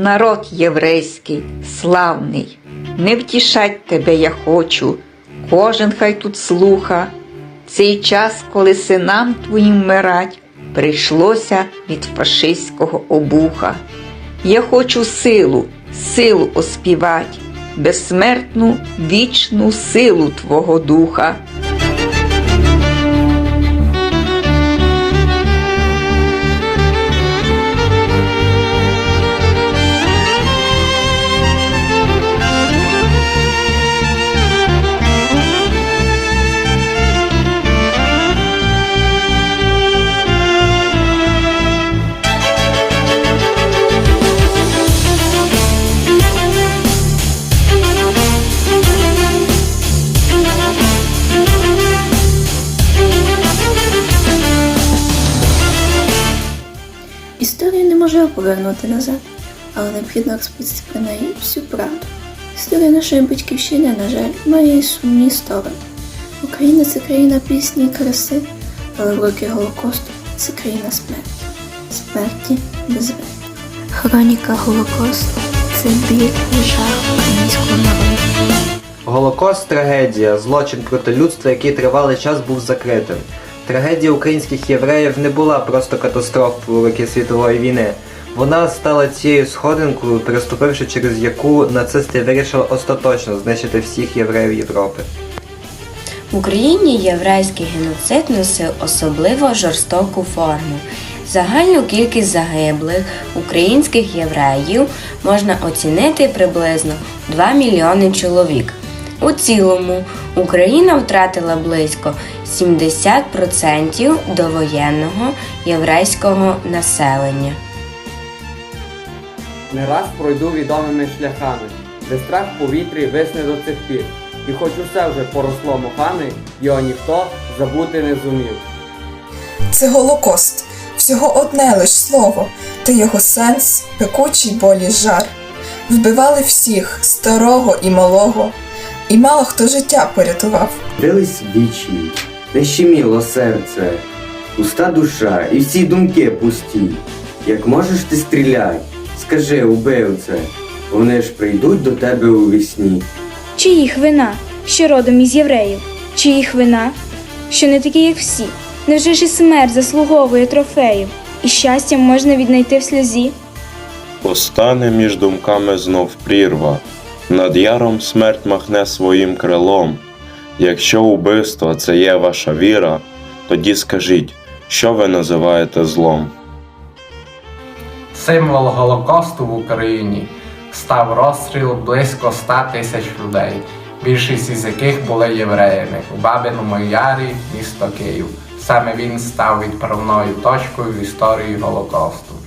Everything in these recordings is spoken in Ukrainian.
Народ єврейський, славний, не втішать тебе я хочу, кожен хай тут слуха. Цей час, коли синам твоїм вмирать, прийшлося від фашистського обуха. Я хочу силу, силу оспівать, безсмертну вічну силу Твого духа. Історію неможливо повернути назад, але необхідно розповісти про неї всю правду. Історія нашої батьківщини, на жаль, має і сумні сторони. Україна це країна пісні і краси, але в роки Голокосту це країна смерті. Смерті без вини. Хроніка Голокосту це біль і жах українського народу. Голокост трагедія, злочин проти людства, який тривалий час був закритим. Трагедія українських євреїв не була просто катастрофою роки світової війни. Вона стала цією сходинкою, переступивши через яку нацисти вирішили остаточно знищити всіх євреїв Європи. В Україні єврейський геноцид носив особливо жорстоку форму. Загальну кількість загиблих українських євреїв можна оцінити приблизно 2 мільйони чоловік. У цілому Україна втратила близько 70% довоєнного єврейського населення. Не раз пройду відомими шляхами, де страх в повітрі висне до цих пір. І хоч усе вже поросло мохами, його ніхто забути не зумів. Це Голокост, всього одне лиш слово, та його сенс, пекучий болі жар. Вбивали всіх, старого і малого, і мало хто життя порятував. Дивились вічі, не щеміло серце, пуста душа і всі думки пусті. Як можеш ти стріляй, скажи, убивце, вони ж прийдуть до тебе у вісні. Чиїх вина, що родом із євреїв? Чиїх вина, що не такі, як всі? Невже ж і смерть заслуговує трофеїв, і щастя можна віднайти в сльозі? Постане між думками знов прірва, над яром смерть махне своїм крилом. Якщо убивство це є ваша віра, тоді скажіть, що ви називаєте злом. Символ Голокосту в Україні став розстріл близько 100 тисяч людей, більшість із яких були євреями у Бабиному Ярі, місто Київ. Саме він став відправною точкою в історії Голокосту.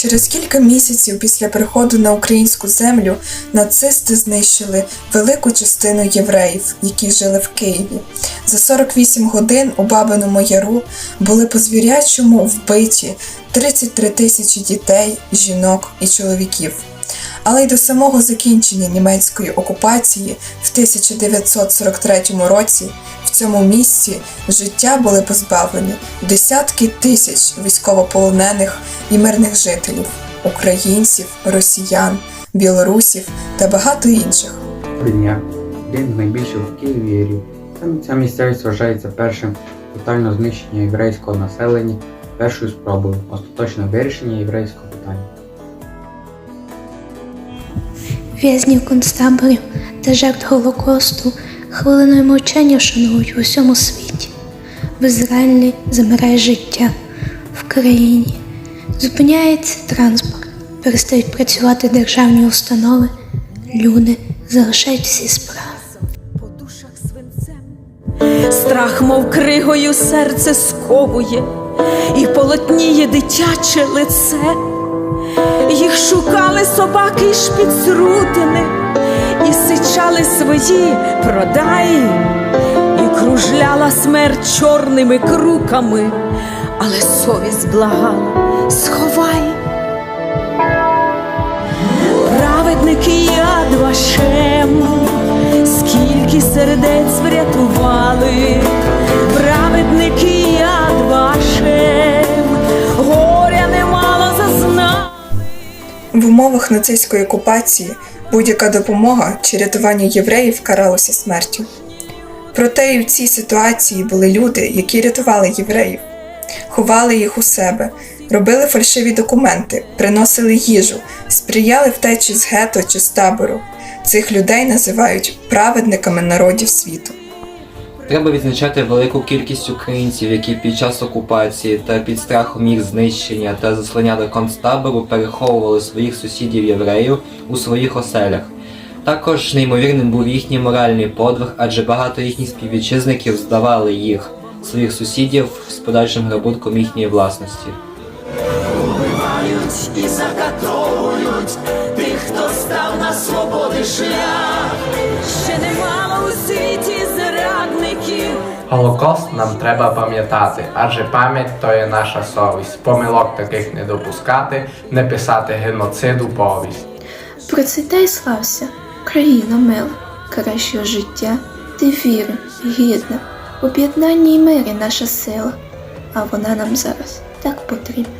Через кілька місяців після приходу на українську землю нацисти знищили велику частину євреїв, які жили в Києві. За 48 годин у Бабиному Яру були по звірячому вбиті 33 тисячі дітей, жінок і чоловіків. Але й до самого закінчення німецької окупації в 1943 році в цьому місці життя були позбавлені десятки тисяч військовополонених і мирних жителів, українців, росіян, білорусів та багато інших. Дня один з найбільших в Києві. Саме ця місцевість вважається першим тотального знищення єврейського населення, першою спробою остаточного вирішення єврейського питання. В'язнів концтаборів та жертв Голокосту хвилиною мовчання вшанують в усьому світі. В Ізраїлі замирає життя в країні. Зупиняється транспорт, перестають працювати державні установи, люди залишають всі справи. Страх, мов кригою, серце сковує, і полотніє дитяче лице. Їх шукали собаки й шпіцрутини, і сичали свої продай, і кружляла смерть чорними круками, але совість благала, сховай. Праведники яд вашем, скільки сердець врятували, праведники яд вашем, умовах нацистської окупації будь-яка допомога чи рятування євреїв каралося смертю. Проте і в цій ситуації були люди, які рятували євреїв, ховали їх у себе, робили фальшиві документи, приносили їжу, сприяли втечі з гетто чи з табору. Цих людей називають праведниками народів світу. Треба відзначати велику кількість українців, які під час окупації та під страхом їх знищення та заслання до концтабору переховували своїх сусідів євреїв у своїх оселях. Також неймовірним був їхній моральний подвиг, адже багато їхніх співвітчизників здавали їх, своїх сусідів, з подальшим грабунком їхньої власності. і закатовують тих, хто став на свободи шлях. Голокост нам треба пам'ятати, адже пам'ять то є наша совість. Помилок таких не допускати, не писати геноциду повість. Процвітай слався, країна мила, кращого життя, ти віри, гідна, об'єднання і мирі наша сила, а вона нам зараз так потрібна.